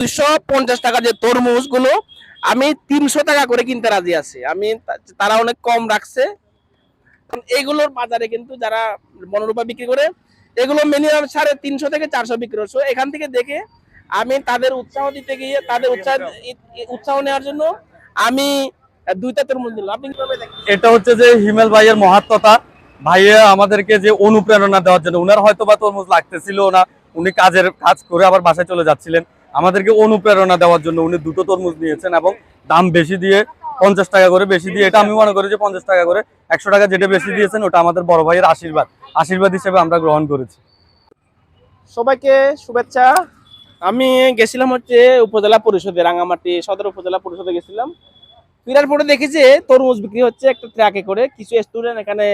দুইশো পঞ্চাশ টাকা যে তরমুজগুলো আমি তিনশো টাকা করে কিনতে রাজি আছি। আমি তারা অনেক কম রাখছে। কারণ এইগুলোর বাজারে কিন্তু যারা বনরূপা বিক্রি করে, এগুলো মিনিমাম সাড়ে তিনশো থেকে চারশো বিক্রি হচ্ছে এখান থেকে দেখে আমি তাদের উৎসাহ দিতে গিয়ে, তাদের উৎসাহ উৎসাহ নেওয়ার জন্য আমি দুইটা তরমুজ দিলাম আপনি এটা হচ্ছে যে হিমেল ভাইয়ের মহাত্মতা। ভাইয়া আমাদেরকে যে অনুপ্রেরণা দেওয়ার জন্য, উনার হয়তো বা তরমুজ লাগতেছিল না, উনি কাজের কাজ করে আবার বাসায় চলে যাচ্ছিলেন। আমাদেরকে অনুপ্রেরণা দেওয়ার জন্য উনি দুটো তরমুজ নিয়েছেন এবং দাম বেশি দিয়ে পঞ্চাশ টাকা করে বেশি দিয়ে, এটা আমি মনে করি যে পঞ্চাশ টাকা করে একশো টাকা যেটা বেশি দিয়েছেন, ওটা আমাদের বড় ভাইয়ের আশীর্বাদ। আশীর্বাদ হিসেবে আমরা গ্রহণ করেছি। সবাইকে শুভেচ্ছা। আমি গেছিলাম হচ্ছে উপজেলা পরিষদে রাঙামাটি সদর উপজেলা পরিষদে গেছিলাম। ফিরার পরে দেখি যে তরমুজ বিক্রি হচ্ছে একটা ট্রাকে করে। কিছু স্টুডেন্ট এখানে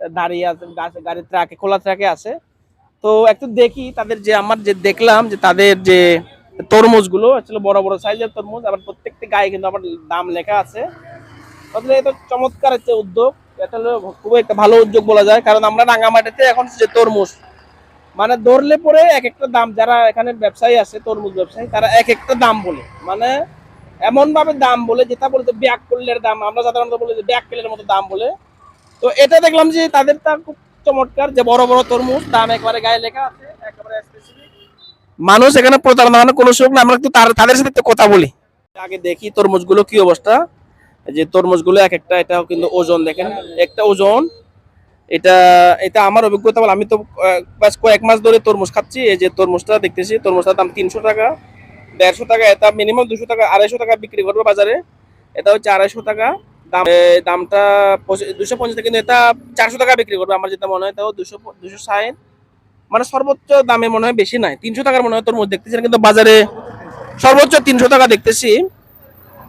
দাঁড়িয়ে আছে গাড়ির ট্রাকে, খোলা ট্রাকে আছে। তো একটু দেখি তাদের যে, আমার যে দেখলাম যে তাদের যে তরমুজগুলো, আসলে বড় বড় সাইজের তরমুজ, আবার প্রত্যেকটি গায়ে কিন্তু আবার দাম লেখা আছে। আসলে এটা চমৎকার একটা উদ্যোগ, এটা হলো খুবই একটা ভালো উদ্যোগ বলা যায়, কারণ আমরা রাঙামাটিতে এখন যে তরমুজ। মানে ধরলে পরে এক একটা দাম, যারা এখানে ব্যবসায়ী আছে, তরমুজ ব্যবসায়ী, তারা এক একটা দাম বলে। মানে এমন ভাবে দাম বলে, যেটা বলে যে ব্যাগ করলের দাম, আমরা সাধারণত বলি যে ব্যাগ কেলের মতো দাম বলে। তো এটা দেখলাম যে তাদের তা খুব চমৎকার, যে বড় বড় তরমুজ, দাম একবারে গায়ে লেখা আছে, একেবারে specific। মানুষ এখানে প্রতারণা মানে কোনো সুযোগ না আমরা তার- তাদের সাথে কথা বলি। আগে দেখি তরমুজগুলো কি অবস্থা। যে তরমুজগুলো এক একটা, এটাও কিন্তু ওজন দেখেন, একটা ওজন। এটা এটা আমার অভিজ্ঞতা বলে, আমি তো কয়েক মাস ধরে তরমুজ খাচ্ছি। এই যে তরমুজটা দেখতেছি, তরমুজটার দাম তিনশো টাকা, দেড়শো টাকা, এটা মিনিমাম দুশো টাকা, আড়াইশো টাকা বিক্রি করবে বাজারে। এটা হচ্ছে আড়াইশো টাকা। দাম দামটা দুশো পঞ্চাশ কিন্তু এটা চারশো টাকা বিক্রি করবে, আমার যেটা মনে হয়, তাও দুশো দুশো ষাট। মানে সর্বোচ্চ দামে মনে হয় বেশি নাই। তিনশো টাকার মনে হয় তরমুজ দেখতেছি কিন্তু বাজারে সর্বোচ্চ তিনশো টাকা দেখতেছি।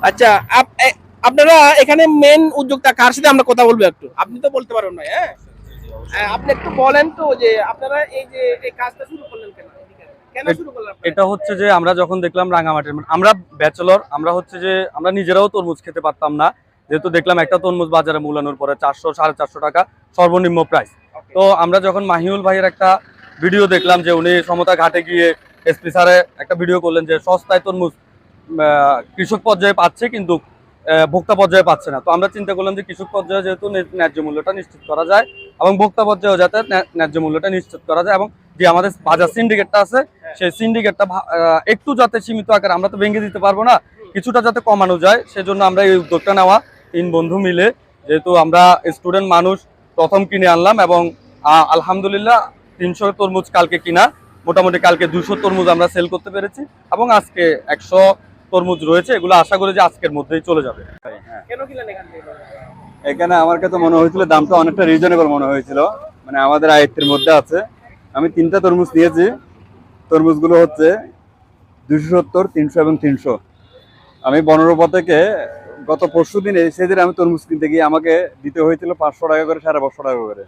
আচ্ছা আপ- আপনারা এখানে মেন উদ্যোক্তা কার সাথে আমরা কথা বলব একটু? আপনি তো বলতে পারবেন না হ্যাঁ? হ্যাঁ, আপনি একটু বলেন তো যে আপনারা এই যে এই কাজটা শুরু করলেন কেন? এটা হচ্ছে যে আমরা যখন দেখলাম রাঙামাটির আমরা ব্যাচেলর আমরা হচ্ছে যে আমরা নিজেরাও তরমুজ খেতে পারতাম না। যেহেতু দেখলাম একটা তরমুজ বাজারে মূলানোর পরে চারশো সাড়ে চারশো টাকা সর্বনিম্ন প্রাইস তো আমরা যখন মাহিউল ভাইয়ের একটা ভিডিও দেখলাম যে উনি সমতা ঘাটে গিয়ে এসপি স্যারে একটা ভিডিও করলেন যে সস্তায় তরমুজ কৃষক পর্যায়ে পাচ্ছে কিন্তু ভোক্তা পর্যায়ে পাচ্ছে না। তো আমরা চিন্তা করলাম যে কৃষক পর্যায়ে যেহেতু ন্যায্য মূল্যটা নিশ্চিত করা যায় এবং ভোক্তা পর্যায়েও যাতে ন্যা- ন্যায্য মূল্যটা নিশ্চিত করা যায় এবং যে আমাদের বাজার সিন্ডিকেটটা আছে সেই সিন্ডিকেটটা একটু যাতে সীমিত আকারে আমরা তো ভেঙে দিতে পারব না কিছুটা যাতে কমানো যায় সেজন্য আমরা এই উদ্যোগটা নেওয়া তিন বন্ধু মিলে যেহেতু আমরা স্টুডেন্ট মানুষ প্রথম কিনে আনলাম এবং আলহামদুলিল্লাহ তিনশো তরমুজ কালকে কিনা মোটামুটি কালকে দুশো তরমুজ আমরা সেল করতে পেরেছি এবং আজকে একশো তরমুজ রয়েছে এগুলো আশা করি যে আজকের মধ্যেই চলে যাবে। কেন কিনলেন এখান থেকে? এখানে আমার কাছে মনে হয়েছিল দামটা অনেকটা রিজনেবল মনে হয়েছিল। মানে আমাদের আয়ত্তের মধ্যে আছে। আমি তিনটা তরমুজ নিয়েছি। তরমুজগুলো হচ্ছে দুশো সত্তর তিনশো এবং তিনশো। আমি বনরূপা থেকে গত পরশু দিনে সেদিন আমি তরমুজ কিনতে গিয়ে আমাকে দিতে হয়েছিল পাঁচশো টাকা করে সাড়ে পাঁচশো টাকা করে।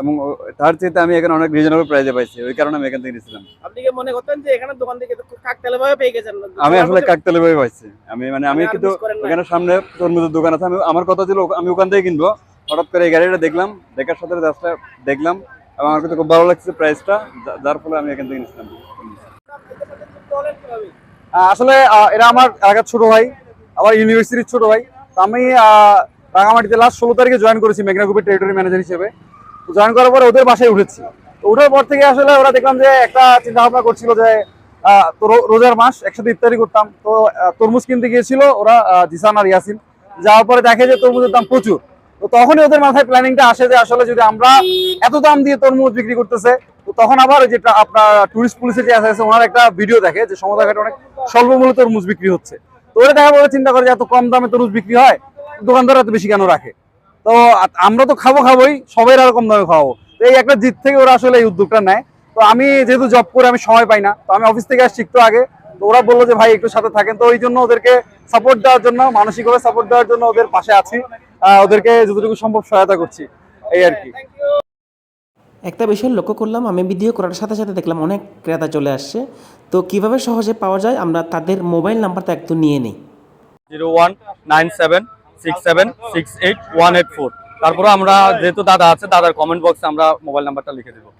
এবং তার চেয়ে আমি এখানে অনেক রিজনেবল প্রাইসে পাইছি ওই কারণে আমি এখান থেকে নিয়েছিলাম। আপনি কি মনে করতেন যে এখানে দোকান থেকে কাকতালে ভাবে পেয়ে গেছেন? আমি আসলে কাকতালে বই পাইছি। আমি মানে আমি কিন্তু? ওখানে সামনে তরমুজের দোকান আছে আমি আমার কথা ছিল আমি ওখান থেকে কিনবো। হঠাৎ করে এই গাড়িটা দেখলাম দেখার সাথে জাস্টটা দেখলাম এবং আমার কাছে খুব ভালো লাগছে প্রাইসটা যার ফলে আমি এখান থেকে নিচ্ছিলাম আহ, আসলে এরা আমার এলাকার ছোট ভাই আমার ইউনিভার্সিটির ছোট ভাই। আমি রাঙামাটিতে লাস্ট ষোলো তারিখে জয়েন করেছি মেঘনা গ্রুপের টেরিটরি ম্যানেজার হিসেবে। জয়েন করার পরে ওদের বাসায় উঠেছি। তো ওঠার পর থেকে আসলে ওরা দেখলাম যে একটা চিন্তা ভাবনা করছিল যে রোজার মাস, একসাথে ইফতারি করতাম। তো তরমুজ কিনতে গিয়েছিল ওরা জিসান আর ইয়াসিন। যাওয়ার পরে দেখে যে তরমুজের দাম প্রচুর। তো তখনই ওদের মাথায় প্ল্যানিংটা আসে যে আসলে যদি আমরা এত দাম দিয়ে তরমুজ বিক্রি করতেছে, তো তখন আবার ওই যে আপনার টুরিস্ট পুলিশের যে আছে, ওনার একটা ভিডিও দেখে যে সমতাঘাটে অনেক স্বল্প মূল্যে তরমুজ বিক্রি হচ্ছে। তো ওরা দেখা চিন্তা করে যে এত কম দামে তরমুজ বিক্রি হয় দোকানদার এত বেশি কেন রাখে? তো আমরা তো খাব খাবোই সবাই আরও কম দামে খাওয়াবো তো এই একটা জিত থেকে ওরা আসলে এই উদ্যোগটা নেয়। তো আমি যেহেতু জব করে আমি সময় পাই না তো আমি অফিস থেকে আসছি একটু আগে। তো ওরা বলল যে ভাই একটু সাথে থাকেন। তো ওই জন্য ওদেরকে সাপোর্ট দেওয়ার জন্য মানসিকভাবে সাপোর্ট দেওয়ার জন্য ওদের পাশে আছি। ওদেরকে যতটুকু সম্ভব সহায়তা করছি। এই আর কি। একটা বিষয় লক্ষ্য করলাম আমি ভিডিও করার সাথে সাথে দেখলাম অনেক ক্রেতা চলে আসছে। তো কীভাবে সহজে পাওয়া যায় আমরা তাদের মোবাইল নাম্বারটা একটু নিয়ে নিই। Zero one nine seven six seven six eight one eight four তারপরে আমরা যেহেতু দাদা আছে, দাদার কমেন্ট বক্সে আমরা মোবাইল নাম্বারটা লিখে দেবো।